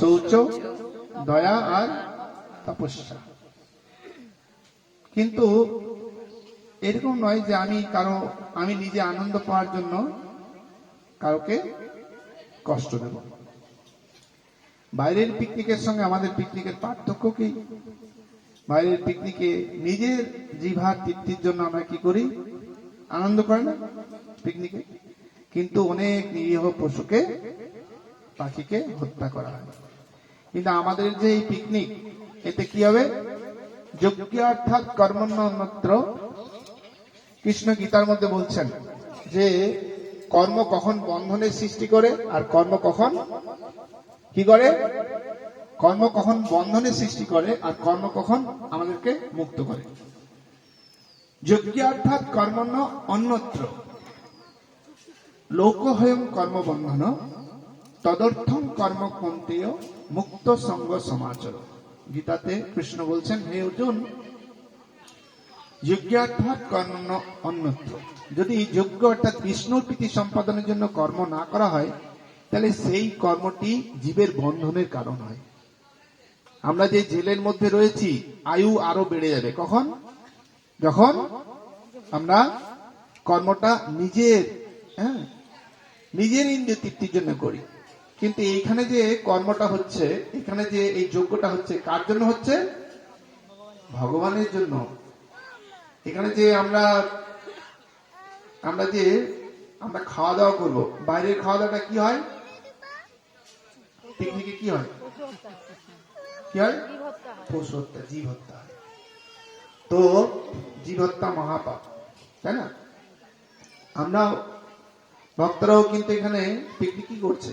শৌচ, দয়া আর তপস্যা। কিন্তু এরকম নয় যে আমি কারও, আমি নিজে আনন্দ পাওয়ার জন্য কাউকে কষ্ট দেব। বাইরের পিকনিকের সঙ্গে আমাদের পিকনিকের পার্থক্য কি? বাইরের পিকনিকে নিজের জিভার তৃপ্তির জন্য আমরা কি করি? আনন্দ করে না পিকনিকে? কিন্তু অনেক নিরীহ পশুকে, পাখিকে হত্যা করা হয়। কিন্তু আমাদের যে এই পিকনিক এতে কি হবে? যোগ্য অর্থাৎ কর্মণ্যত্র কৃষ্ণ গীতার মধ্যে বলছেন যে, কর্ম কখন বন্ধনের সৃষ্টি করে আর কর্ম কখন কি করে? কর্ম কখন বন্ধনের সৃষ্টি করে আর কর্ম কখন আমাদেরকে মুক্ত করে। যোগ্য অর্থাৎ কর্মণ্য অন্যত্র লোকহয়ম কর্মবন্ধন। তদর্থম কর্ম কন্তেয় মুক্ত সঙ্গ সমাচর। গীতাতে কৃষ্ণ বলছেন, হে অর্জুন যোগ্য অর্থাৎ কর্ম অন্যত্র। যদি যোগ্য অর্থাৎ বিষ্ণুর প্রীতি সম্পাদনের জন্য কর্ম না করা হয়, তাহলে সেই কর্মটি জীবের বন্ধনের কারণ হয়। আমরা যে জেলের মধ্যে রয়েছি, আয়ু আরও বেড়ে যাবে। কখন? যখন আমরা কর্মটা নিজের হ্যাঁ নিজের ইন্দ্রিয় তৃপ্তির জন্য করি। কিন্তু এইখানে যে কর্মটা হচ্ছে, এখানে যে এই যোগ্যটা হচ্ছে, কার জন্য হচ্ছে? ভগবানের জন্য। এখানে যে আমরা আমরা যে, আমরা খাওয়া দাওয়া করব, বাইরের খাওয়া দাওয়াটা কি হয়? পিকনিকে কি হয়? কি হয়? পশু হত্যা জীব হত্যা তো জীব হত্যা মহাপাপ, তাই না? আমরা ভক্তরাও কিন্তু এখানে পিকনিকই করছে।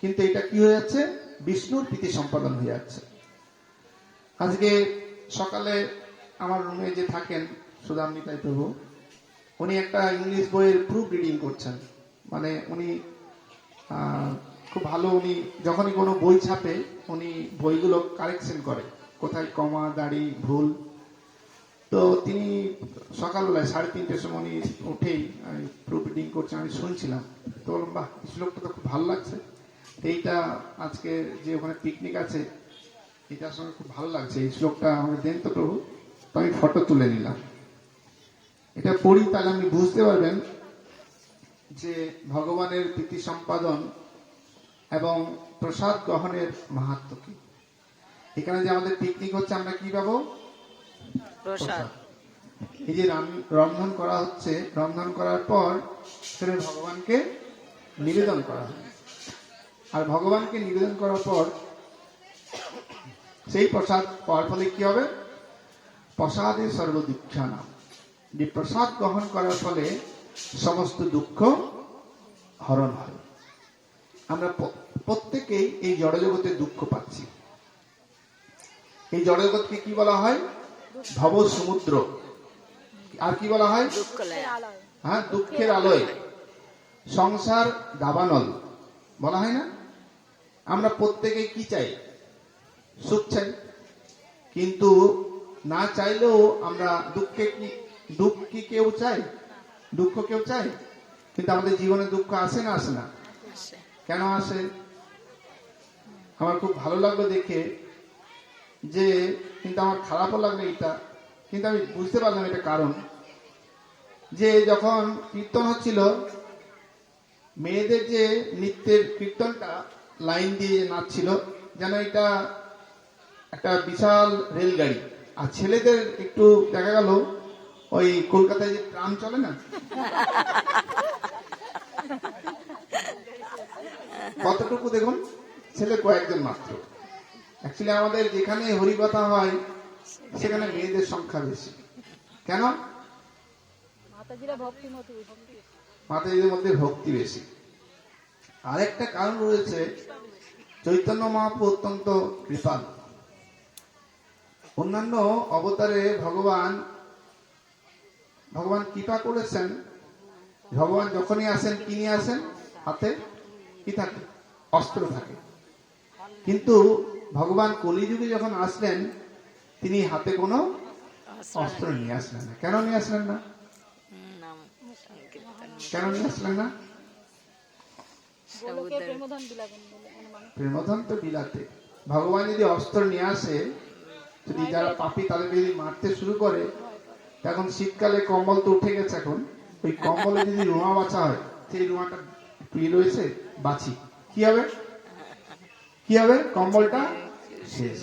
কিন্তু এটা কি হয়ে যাচ্ছে? বিষ্ণুর প্রীতি সম্পাদন হয়ে যাচ্ছে। আজকে সকালে আমার রুমে যে থাকেন সুদাম নিতাই প্রভু, উনি একটা ইংলিশ বইয়ের প্রুফ রিডিং করছেন। মানে উনি খুব ভালো উনি, যখনই কোনো বই ছাপে, উনি বইগুলো কারেকশন করে। কোথায় কমা, দাড়ি, ভুল। তো তিনি সকালবেলায় সাড়ে তিনটের সময় উনি উঠেই প্রুফ রিডিং করছেন, আমি শুনছিলাম। তো বললাম, বাহ শ্লোকটা তো খুব ভালো লাগছে। এইটা আজকে যে ওখানে পিকনিক আছে এটার সঙ্গে খুব ভালো লাগছে। এই শ্লোকটা আমাকে দেন তো প্রভু তো আমি ফটো তুলে নিলাম। এটা পড়ি তাহলে আপনি বুঝতে পারবেন যে ভগবানের প্রীতি সম্পাদন এবং প্রসাদ গ্রহণের মাহাত্ম কি। এখানে যে আমাদের পিকনিক হচ্ছে আমরা কি পাবো? প্রসাদ। এই যে রান- রন্ধন করা হচ্ছে রন্ধন করার পর সেটা ভগবানকে নিবেদন করা হয়। আর ভগবানকে নিবেদন করার পর সেই প্রসাদ পাওয়ার ফলে কি হবে? প্রসাদে সর্বদুঃখা নাম যে প্রসাদ গ্রহণ করার ফলে সমস্ত দুঃখ হরণ হয়। আমরা প্রত্যেকেই এই জড়জগতে দুঃখ পাচ্ছি। এই জড়জগৎকে কি বলা হয়? ভব সমুদ্র আর কি বলা হয়? হ্যাঁ দুঃখের আলোয়। সংসার দাবানল। বলা হয় না? আমরা প্রত্যেকে কি চাই? সুখ চাই। কিন্তু না চাইলেও আমরা দুঃখে কি দুঃখ কি কেউ চাই দুঃখ কেউ চাই কিন্তু আমাদের জীবনে দুঃখ আসে না আসে না? কেন আসে? আমার খুব ভালো লাগল দেখে যে কিন্তু আমার খারাপও লাগল এটা। কিন্তু আমি বুঝতে পারলাম এটা কারণ। যে যখন কীর্তন হচ্ছিল মেয়েদের যে নৃত্যের কীর্তনটা লাইন দিয়ে নাচছিল। যেন এটা একটা বিশাল রেলগাড়ি। আর ছেলেদের একটু দেখা গেল ওই কলকাতায় যে ট্রাম চলে না? কতটুকু দেখুন ছেলে কয়েকজন মাত্র। অ্যাকচুয়ালি আমাদের যেখানে হরিকথা হয় সেখানে মেয়েদের সংখ্যা বেশি। কেন? মাতাজিরা ভক্তিমতী ভক্তি মাতাজিদের মধ্যে ভক্তি বেশি। আরেকটা কারণ রয়েছে চৈতন্য মহাপ্রভু অত্যন্ত কৃপাল। অন্যান্য অবতারে ভগবান ভগবান কৃপা করেছেন। ভগবান যখনই আসেন কি নিয়ে আসেন? হাতে কি থাকে? অস্ত্র থাকে। কিন্তু ভগবান কলিযুগে যখন আসলেন তিনি হাতে কোনো অস্ত্র নিয়ে আসলেন না। কেন নিয়ে আসলেন না? কেন নিয়ে আসলেন না? প্রেমধন মানে তো বিলাতে। ভগবান যদি অস্ত্র নিয়ে আসে যদি যারা পাপি তাদেরকে যদি মারতে শুরু করে এখন শীতকালে কম্বল তো উঠে গেছে এখন। ওই কম্বলে যদি রোঁয়া বাছা হয় সেই রোঁয়াটা প্রিয় রয়েছে? বাছি। কি হবে? কি হবে? কম্বলটা? শেষ।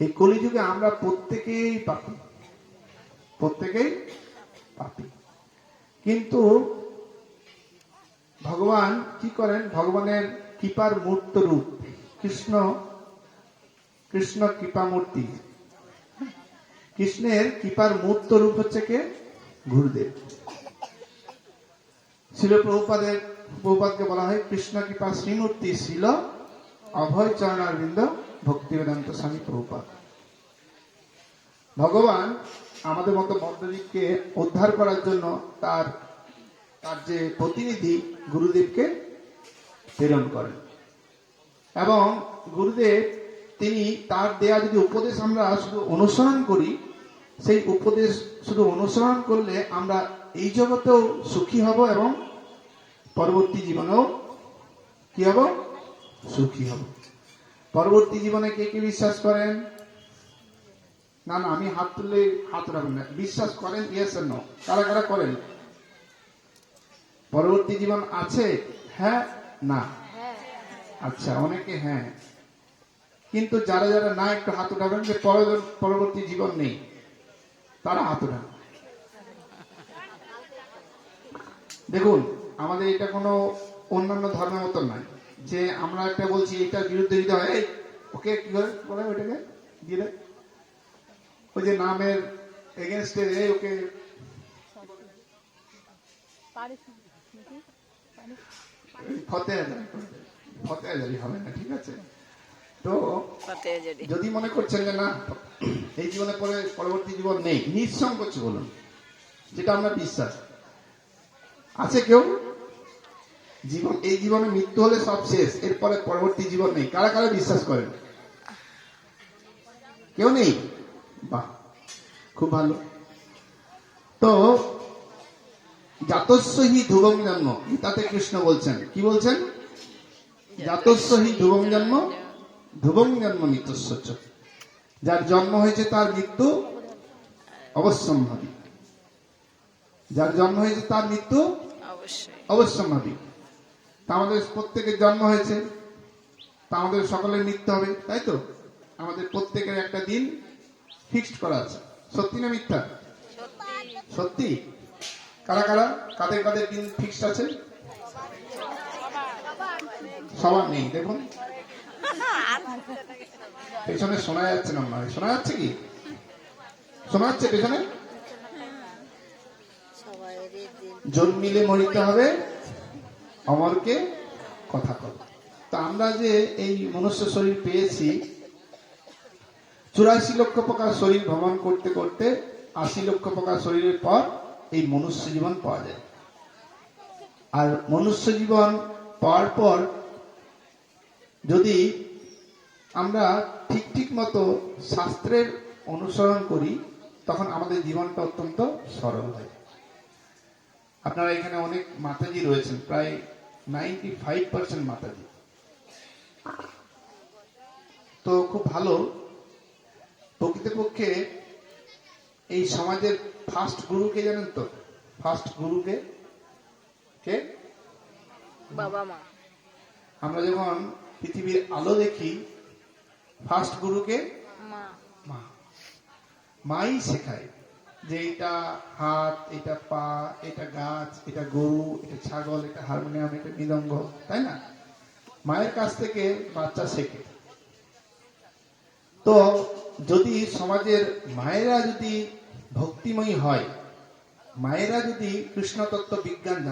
এই কলিযুগে আমরা প্রত্যেকেই পাপি। প্রত্যেকেই পাপি। কিন্তু ভগবান কি করেন? ভগবানের কৃপার মূর্ত রূপ। কৃষ্ণ কৃষ্ণ কৃপা মূর্তি কৃষ্ণের কৃপার মূর্ত রূপ হচ্ছে কে? গুরুদেব। শিল প্রভুপাদের, প্রভুপাদকে বলা হয় কৃষ্ণ কৃপা শ্রীমূর্তি শিল অভয় চরণারবিন্দ ভক্তি বেদান্ত স্বামী প্রভুপাদ। ভগবান আমাদের মতো মধ্যদিককে উদ্ধার করার জন্য তার তার যে প্রতিনিধি গুরুদেবকে প্রেরণ করেন। এবং গুরুদেব, তিনি তার দেয়া যদি উপদেশ আমরা শুধু অনুসরণ করি, সেই উপদেশ শুধু অনুসরণ করলে আমরা এই জগতেও সুখী হব এবং পরবর্তী জীবনেও কি হব? সুখী হব। পরবর্তী জীবনে কে কে বিশ্বাস করেন? না না, আমি হাত তুললে হাত রাখবেন না। বিশ্বাস করেন ইয়েস নো কারা কারা করেন? পরবর্তী জীবন আছে? হ্যাঁ না। হ্যাঁ আচ্ছা অনেকে হ্যাঁ। কিন্তু যারা যারা না একটু হাত উঠাবেন যে পর- পরবর্তী জীবন নেই তারা হাত উঠান। দেখুন আমাদের এটা কোনো অন্যান্য ধর্মের মতো নয় যে আমরা একটা বলছি এটার বিরুদ্ধে যদি হয় এই, ওকে কি করে? বলে ওইটাকে দিলে ওই যে নামের এগেনস্টে ওকে। পারিস ফতে ফতে হবে না ঠিক আছে? তো যদি মনে করছেন যে না এই জীবনে পরে পরবর্তী জীবন নেই নিঃসংকোচ বলুন যেটা আমরা বিশ্বাস। আছে কেউ? জীবন এই জীবনে মৃত্যু হলে সব শেষ এরপরে পরবর্তী জীবন নেই। কারা কারা বিশ্বাস করেন? কেউ নেই? বাহ খুব ভালো। তো জাতস্য হি ধ্রুবং জন্ম। গীতাতে কৃষ্ণ বলছেন। কি বলছেন? জাতস্য হি ধ্রুবং জন্ম ধ্রুবং জন্ম নিত্যস্য যার জন্ম হয়েছে তার মৃত্যু অবশ্যম্ভাবী। যার জন্ম হয়েছে তার মৃত্যু অবশ্যম্ভাবী। তা আমাদের প্রত্যেকের জন্ম হয়েছে। তা আমাদের সকলের মৃত্যু হবে তাই তো? আমাদের প্রত্যেকের একটা দিন ফিক্সড করা আছে। সত্যি না মিথ্যা? সত্যি? কারা কারা? কাদের কাদের দিন ফিক্সড আছে? সবার নেই, দেখুন। পেছনে শোনা যাচ্ছে না, মনে। শোনা যাচ্ছে কি? শোনা যাচ্ছে পেছনে? জন্মিলে মরিতে হবে, অমরকে কথা কর তা আমরা যে এই মনুষ্য শরীর পেয়েছি, চুরাশি লক্ষ প্রকার শরীর ভ্রমণ করতে করতে আশি লক্ষ প্রকার শরীরের পর এই মনুষ্য জীবন পাওয়া যায়। আর মনুষ্য জীবন পাওয়ার পর যদি আমরা ঠিক ঠিক মতো শাস্ত্রের অনুসরণ করি, তখন আমাদের জীবনটা অত্যন্ত সরল হয়। আপনারা এখানে অনেক মাতাজি রয়েছেন, প্রায় নাইনটি ফাইভ পার্সেন্ট মাতাজি। তো খুব ভালো। প্রকৃতপক্ষে এই সমাজের ফার্স্ট গুরুকে জানেন তো? ফার্স্ট গুরুকে? কে? বাবা মা। আমরা যখন পৃথিবীর আলো দেখি ফার্স্ট গুরুকে? মা। মা। মাই শেখায় যে এটা হাত এটা পা এটা গাছ এটা গরু এটা ছাগল এটা হারমোনিয়াম এটা মৃদঙ্গ তাই না? মায়ের কাছ থেকে বাচ্চা শেখে। তো যদি সমাজের মায়েরা যদি ভক্তিময়ী হয়। মায়েরা যদি কৃষ্ণতত্ত্ব বিজ্ঞান জানে